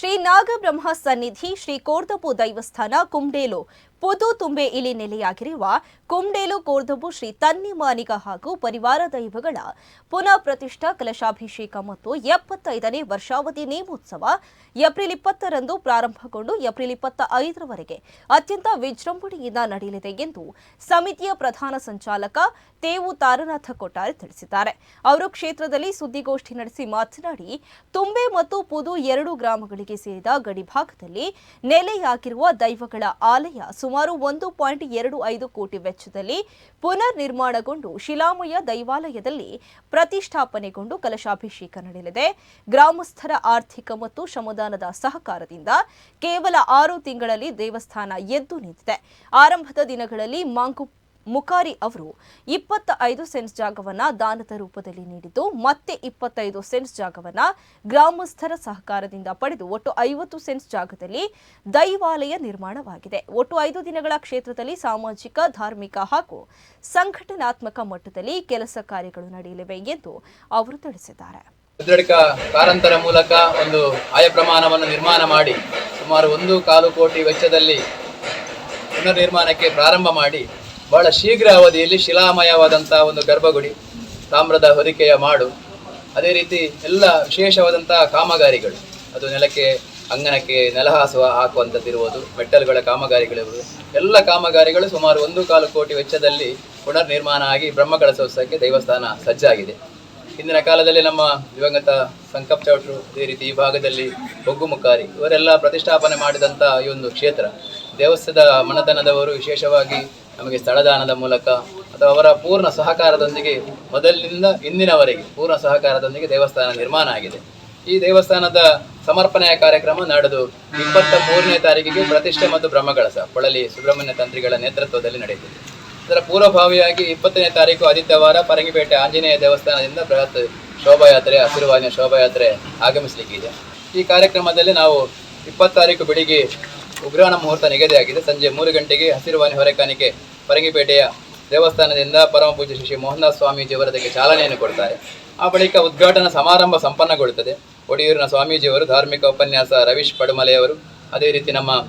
ಶ್ರೀ ನಾಗಬ್ರಹ್ಮ ಸನ್ನಿಧಿ ಶ್ರೀ ಕೋರ್ದಬು ದೈವಸ್ಥಾನ ಕುಂಡೇಲು. ಪುದು ತುಂಬೆ ಇಲ್ಲಿ ನೆಲೆಯಾಗಿರುವ ಕುಂಡೇಲು ಕೋರ್ದಬು ಶ್ರೀ ತನ್ನಿ ಮಾನಿಗ ಹಾಗೂ ಪರಿವಾರ ದೈವಗಳ ಪುನಃ ಪ್ರತಿಷ್ಠಾ ಕಲಶಾಭಿಷೇಕ ಮತ್ತು ಎಪ್ಪತ್ತೈದನೇ ವರ್ಷಾವಧಿ ನೇಮೋತ್ಸವ ಏಪ್ರಿಲ್ ಇಪ್ಪತ್ತರಂದು ಪ್ರಾರಂಭಗೊಂಡು ಏಪ್ರಿಲ್ ಇಪ್ಪತ್ತ ಐದರವರೆಗೆ ಅತ್ಯಂತ ವಿಜೃಂಭಣೆಯಿಂದ ನಡೆಯಲಿದೆ ಎಂದು ಸಮಿತಿಯ ಪ್ರಧಾನ ಸಂಚಾಲಕ ತೇವು ತಾರನಾಥ ಕೊಟ್ಟಾರೆ ತಿಳಿಸಿದ್ದಾರೆ. ಅವರು ಕ್ಷೇತ್ರದಲ್ಲಿ ಸುದ್ದಿಗೋಷ್ಠಿ ನಡೆಸಿ ಮಾತನಾಡಿ, ತುಂಬೆ ಮತ್ತು ಪುದು ಎರಡು ಗ್ರಾಮಗಳಿಗೆ ಸೇರಿದ ಗಡಿಭಾಗದಲ್ಲಿ ನೆಲೆಯಾಗಿರುವ ದೈವಗಳ ಆಲಯ ಸುಮಾರು ಒಂದು ಪಾಯಿಂಟ್ ಎರಡು ಐದು ಕೋಟಿ ವೆಚ್ಚದಲ್ಲಿ ಪುನರ್ ನಿರ್ಮಾಣಗೊಂಡು ಶಿಲಾಮಯ ದೈವಾಲಯದಲ್ಲಿ ಪ್ರತಿಷ್ಠಾಪನೆಗೊಂಡು ಕಲಶಾಭಿಷೇಕ ನಡೆಯಲಿದೆ. ಗ್ರಾಮಸ್ಥರ ಆರ್ಥಿಕ ಮತ್ತು ಶ್ರಮದಾನದ ಸಹಕಾರದಿಂದ ಕೇವಲ ಆರು ತಿಂಗಳಲ್ಲಿ ದೇವಸ್ಥಾನ ಎದ್ದು ನಿಂತಿದೆ. ಆರಂಭದ ದಿನಗಳಲ್ಲಿ ಮಾಂಕು ಮುಕಾರಿ ಅವರು ಇಪ್ಪತ್ತ ಐದು ಸೆನ್ಸ್ ಜಾಗವನ್ನ ದಾನದ ರೂಪದಲ್ಲಿ ನೀಡಿದ್ದು, ಮತ್ತೆ ಇಪ್ಪತ್ತೈದು ಸೆನ್ಸ್ ಜಾಗವನ್ನ ಗ್ರಾಮಸ್ಥರ ಸಹಕಾರದಿಂದ ಪಡೆದು ಒಟ್ಟು ಐವತ್ತು ಸೆನ್ಸ್ ಜಾಗದಲ್ಲಿ ದೈವಾಲಯ ನಿರ್ಮಾಣವಾಗಿದೆ. ಒಟ್ಟು ಐದು ದಿನಗಳ ಕ್ಷೇತ್ರದಲ್ಲಿ ಸಾಮಾಜಿಕ, ಧಾರ್ಮಿಕ ಹಾಗೂ ಸಂಘಟನಾತ್ಮಕ ಮಟ್ಟದಲ್ಲಿ ಕೆಲಸ ಕಾರ್ಯಗಳು ನಡೆಯಲಿವೆ ಎಂದು ಅವರು ತಿಳಿಸಿದ್ದಾರೆ. ಕಾರಂತರ ಮೂಲಕ ಒಂದು ಆಯ ಪ್ರಮಾಣವನ್ನು ನಿರ್ಮಾಣ ಮಾಡಿ, ಸುಮಾರು ಒಂದು ಕಾಲು ಕೋಟಿ ವೆಚ್ಚದಲ್ಲಿ ಪುನರ್ ನಿರ್ಮಾಣಕ್ಕೆ ಪ್ರಾರಂಭ ಮಾಡಿ ಬಹಳ ಶೀಘ್ರ ಅವಧಿಯಲ್ಲಿ ಶಿಲಾಮಯವಾದಂಥ ಒಂದು ಗರ್ಭಗುಡಿ ತಾಮ್ರದ ಹೊದಿಕೆಯ ಮಾಡು. ಅದೇ ರೀತಿ ಎಲ್ಲ ವಿಶೇಷವಾದಂಥ ಕಾಮಗಾರಿಗಳು. ಅದು ನೆಲಕ್ಕೆ, ಅಂಗನಕ್ಕೆ ನೆಲಹಾಸುವ ಹಾಕುವಂಥದ್ದಿರುವುದು ಮೆಟ್ಟಲುಗಳ ಕಾಮಗಾರಿಗಳಿರುವುದು ಎಲ್ಲ ಕಾಮಗಾರಿಗಳು ಸುಮಾರು ಒಂದು ಕಾಲು ಕೋಟಿ ವೆಚ್ಚದಲ್ಲಿ ಪುನರ್ ನಿರ್ಮಾಣ ಆಗಿ ಬ್ರಹ್ಮಕಳಸೋತ್ಸವಕ್ಕೆ ದೇವಸ್ಥಾನ ಸಜ್ಜಾಗಿದೆ. ಹಿಂದಿನ ಕಾಲದಲ್ಲಿ ನಮ್ಮ ದಿವಂಗತ ಸಂಕಪ್ ಚೌಟ್ರು ಅದೇ ರೀತಿ ಈ ಭಾಗದಲ್ಲಿ ಬೊಗ್ಗು ಮುಕ್ಕಾರಿ ಇವರೆಲ್ಲ ಪ್ರತಿಷ್ಠಾಪನೆ ಮಾಡಿದಂಥ ಈ ಒಂದು ಕ್ಷೇತ್ರ. ದೇವಸ್ಥಾನದ ಮನತನದವರು ವಿಶೇಷವಾಗಿ ನಮಗೆ ಸ್ಥಳದಾನದ ಮೂಲಕ ಅಥವಾ ಅವರ ಪೂರ್ಣ ಸಹಕಾರದೊಂದಿಗೆ ಮೊದಲಿನಿಂದ ಇಂದಿನವರೆಗೆ ಪೂರ್ಣ ಸಹಕಾರದೊಂದಿಗೆ ದೇವಸ್ಥಾನ ನಿರ್ಮಾಣ ಆಗಿದೆ. ಈ ದೇವಸ್ಥಾನದ ಸಮರ್ಪಣೆಯ ಕಾರ್ಯಕ್ರಮ ನಡೆದು ಇಪ್ಪತ್ತ ಮೂರನೇ ತಾರೀಕಿಗೆ ಪ್ರತಿಷ್ಠೆ ಮತ್ತು ಬ್ರಹ್ಮಕಳಸ ಪೊಳಲಿ ಸುಬ್ರಹ್ಮಣ್ಯ ತಂತ್ರಿಗಳ ನೇತೃತ್ವದಲ್ಲಿ ನಡೆಯುತ್ತಿದೆ ಇದರ ಪೂರ್ವಭಾವಿಯಾಗಿ ಇಪ್ಪತ್ತನೇ ತಾರೀಕು ಆದಿತ್ಯವಾರ ಪರಂಗಿಪೇಟೆ ಆಂಜನೇಯ ದೇವಸ್ಥಾನದಿಂದ ಬೃಹತ್ ಶೋಭಾಯಾತ್ರೆ ಹಸಿರುವಾಹಿನಿಯ ಶೋಭಾಯಾತ್ರೆ ಆಗಮಿಸಲಿಕ್ಕಿದೆ. ಈ ಕಾರ್ಯಕ್ರಮದಲ್ಲಿ ನಾವು ಇಪ್ಪತ್ತು ತಾರೀಕು ಬೆಳಿಗ್ಗೆ ಉಗ್ರಾಣ ಮುಹೂರ್ತ ನಿಗದಿಯಾಗಿದೆ. ಸಂಜೆ ಮೂರು ಗಂಟೆಗೆ ಹಸಿರುವಾಹಿನಿ ಹೊರೆಕಾಣಿಕೆ ಪರಂಗಿಪೇಟೆಯ ದೇವಸ್ಥಾನದಿಂದ ಪರಮ ಶಿಶಿ ಶ್ರೀ ಮೋಹನದಾಸ್ ಸ್ವಾಮೀಜಿಯವರದಕ್ಕೆ ಚಾಲನೆಯನ್ನು ಕೊಡ್ತಾರೆ. ಆ ಬಳಿಕ ಉದ್ಘಾಟನಾ ಸಮಾರಂಭ ಸಂಪನ್ನಗೊಳ್ಳುತ್ತದೆ. ಒಡಿಯೂರಿನ ಸ್ವಾಮೀಜಿಯವರು, ಧಾರ್ಮಿಕ ಉಪನ್ಯಾಸ ರವೀಶ್ ಪಡುಮಲೆಯವರು, ಅದೇ ರೀತಿ ನಮ್ಮ